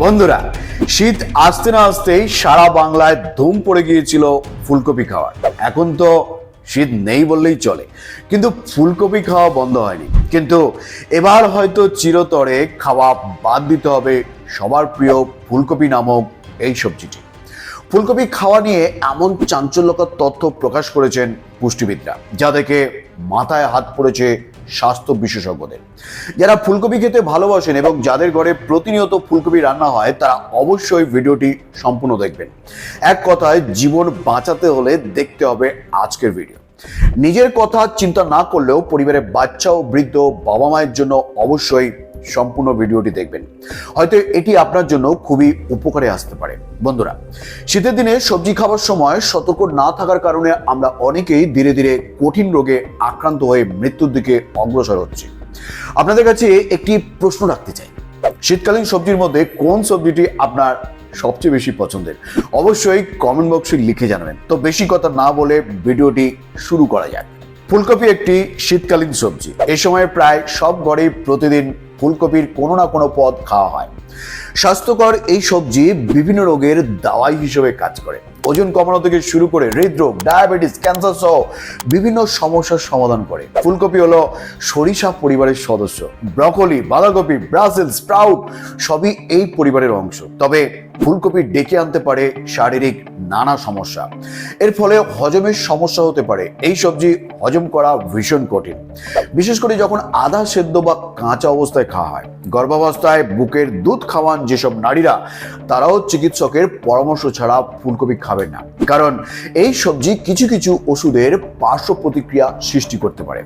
বন্ধুরা, শীত আসতে না আসতেই সারা বাংলায় ধুম পড়ে গিয়েছিল ফুলকপি খাওয়ার। এখন তো শীত নেই বললেই চলে। কিন্তু ফুলকপি খাওয়া বন্ধ হয়নি। কিন্তু এবার হয়তো চিরতরে খাওয়া বাদ দিতে হবে সবার প্রিয় ফুলকপি নামক এই সবজিটি। ফুলকপি খাওয়া নিয়ে এমন চাঞ্চল্যকর তথ্য প্রকাশ করেছেন পুষ্টিবিদরা, যা দেখে মাথায় হাত পড়েছে স্বাস্থ্য বিশেষজ্ঞদের। যারা ফুলকপি খেতে ভালোবাসেন এবং যাদের ঘরে প্রতিনিয়ত ফুলকপি রান্না হয়, তারা অবশ্যই ভিডিওটি সম্পূর্ণ দেখবেন। এক কথায়, জীবন বাঁচাতে হলে দেখতে হবে আজকের ভিডিও। নিজের কথা চিন্তা না করলেও পরিবারের বাচ্চা ও বৃদ্ধ বাবা মায়ের জন্য অবশ্যই সম্পূর্ণ ভিডিওটি দেখবেন। হয়তো এটি আপনার জন্য খুবই উপকারে আসতে পারে। বন্ধুরা, শীতের দিনে সবজি খাবার সময় সতর্ক না থাকার কারণে আমরা অনেকেই ধীরে ধীরে কঠিন রোগে আক্রান্ত হয়ে মৃত্যুর দিকে অগ্রসর হচ্ছি। আপনাদের কাছে একটি প্রশ্ন রাখতে চাই। শীতকালীন সবজির মধ্যে কোন সবজিটি আপনার সবচেয়ে বেশি পছন্দের? অবশ্যই কমেন্ট বক্সে লিখে জানাবেন। তো বেশি কথা না বলে ভিডিওটি শুরু করা যাক। ফুলকপি একটি শীতকালীন সবজি। এই সময় প্রায় সব ঘরেই প্রতিদিন ফুলকপির কোনো না কোনো পদ খাওয়া হয়। স্বাস্থ্যকর এই সবজি বিভিন্ন রোগের দাওয়াই হিসেবে কাজ করে। ওজন কমানো থেকে শুরু করে হৃদরোগ, ডায়াবেটিস, ক্যান্সার সহ বিভিন্ন সমস্যার সমাধান করে। ফুলকপি হলো সরিষা পরিবারের সদস্য। ব্রকলি, বাঁধাকপি ব্রাজিল স্প্রাউট সবই এই পরিবারের অংশ। তবে ফুলকপি ডেকে আনতে পারে শারীরিক নানা সমস্যা। এর ফলে হজমের সমস্যা হতে পারে। এই সবজি হজম করা ভীষণ কঠিন। বিশেষ করে যখন আধা সেদ্ধ বা কাঁচা অবস্থায় খাওয়া হয়। গর্ভাবস্থায় বুকের দুধ খাওয়ান যেসব নারীরা, তারাও চিকিৎসকের পরামর্শ ছাড়া ফুলকপি খাবেন না। কারণ এই সবজি কিছু কিছু ওষুধের পার্শ্ব প্রতিক্রিয়া সৃষ্টি করতে পারে।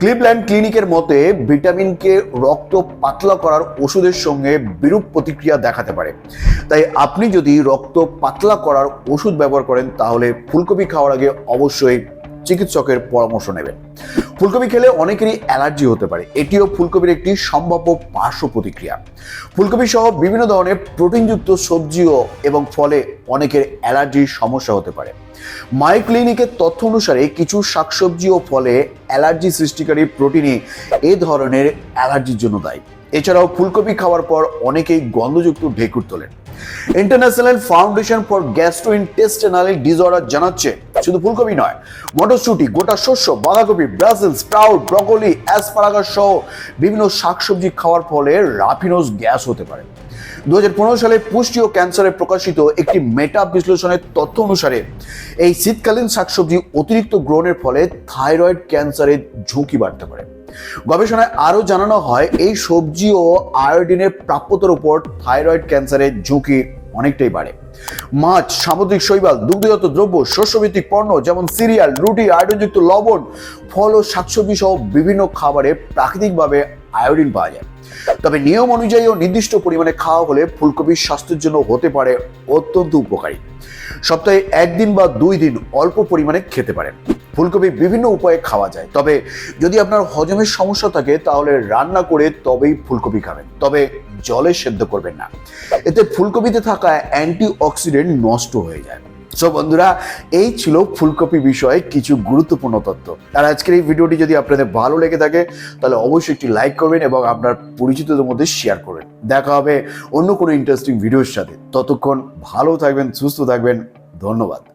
ক্লিপল্যান্ড ক্লিনিকের মতে ভিটামিনকে রক্ত পাতলা করার ওষুধের সঙ্গে বিরূপ প্রতিক্রিয়া দেখাতে পারে। তাই আপনি যদি রক্ত পাতলা করার ওষুধ ব্যবহার করেন, তাহলে ফুলকপি খাওয়ার আগে অবশ্যই চিকিৎসকের পরামর্শ নেবেন। ফুলকপি খেলে অনেকেরই অ্যালার্জি হতে পারে। এটিও ফুলকপির একটি সম্ভাব্য পার্শ্ব প্রতিক্রিয়া। ফুলকপি সহ বিভিন্ন ধরনের প্রোটিনযুক্ত সবজিও এবং ফলে অনেকের অ্যালার্জির সমস্যা হতে পারে। মাই ক্লিনিকের তথ্য অনুসারে কিছু শাকসবজি ও ফলে অ্যালার্জি সৃষ্টিকারী প্রোটিনই এ ধরনের অ্যালার্জির জন্য দায়ী। এছাড়াও ফুলকপি খাওয়ার পর অনেকেই গন্ধযুক্ত ঢেকুর তোলেন। International foundation for gastrointestinal disorder জানাচ্ছে, শুধু ফুলকপি নয়, মটরশুটি, গোটা শস্য, বাঁধাকপি, ব্রাজিল, স্প্রাউট, ব্রকলি, অ্যাসপারাগাস সহ বিভিন্ন শাকসবজি খাওয়ার ফলে রাফিনোস গ্যাস হতে পারে। দু হাজার পনেরো সালে পুষ্টি ও ক্যান্সারে প্রকাশিত একটি মেটা বিশ্লেষণের তথ্য অনুসারে, এই শীতকালীন শাকসবজি অতিরিক্ত গ্রহণের ফলে থাইরয়েড ক্যান্সারের ঝুঁকি বাড়তে পারে। গবেষণায় আরও জানানো হয়, এই সবজি ও আয়োডিনের প্রাপ্যতার উপর থাইরয়েড ক্যান্সারের ঝুঁকি অনেকটাই বাড়ে। মাছ, সামুদ্রিক শৈবাল, দুগ্ধজাত দ্রব্য, শস্যভিত্তিক পণ্য যেমন সিরিয়াল, রুটি আয়োডিনযুক্ত লবণ, ফল ও শাকসবজি সহ বিভিন্ন খাবারে প্রাকৃতিকভাবে আয়োডিন পাওয়া যায়। তবে নিয়ম অনুযায়ী ও নির্দিষ্ট পরিমাণে খাওয়া হলে ফুলকপির স্বাস্থ্যের জন্য হতে পারে অত্যন্ত উপকারী। সপ্তাহে একদিন বা দুই দিন অল্প পরিমাণে খেতে পারেন। ফুলকপি বিভিন্ন উপায়ে খাওয়া যায়। তবে যদি আপনার হজমের সমস্যা থাকে, তাহলে রান্না করে তবেই ফুলকপি খাবেন। তবে জলে সেদ্ধ করবেন না। এতে ফুলকপিতে থাকা অ্যান্টি অক্সিডেন্ট নষ্ট হয়ে যায়। সো বন্ধুরা, এই ছিল ফুলকপি বিষয়ে কিছু গুরুত্বপূর্ণ তথ্য। আর আজকের এই ভিডিওটি যদি আপনাদের ভালো লেগে থাকে, তাহলে অবশ্যই একটি লাইক করবেন এবং আপনার পরিচিতদের মধ্যে শেয়ার করবেন। দেখা হবে অন্য কোনো ইন্টারেস্টিং ভিডিওর সাথে। ততক্ষণ ভালো থাকবেন, সুস্থ থাকবেন। ধন্যবাদ।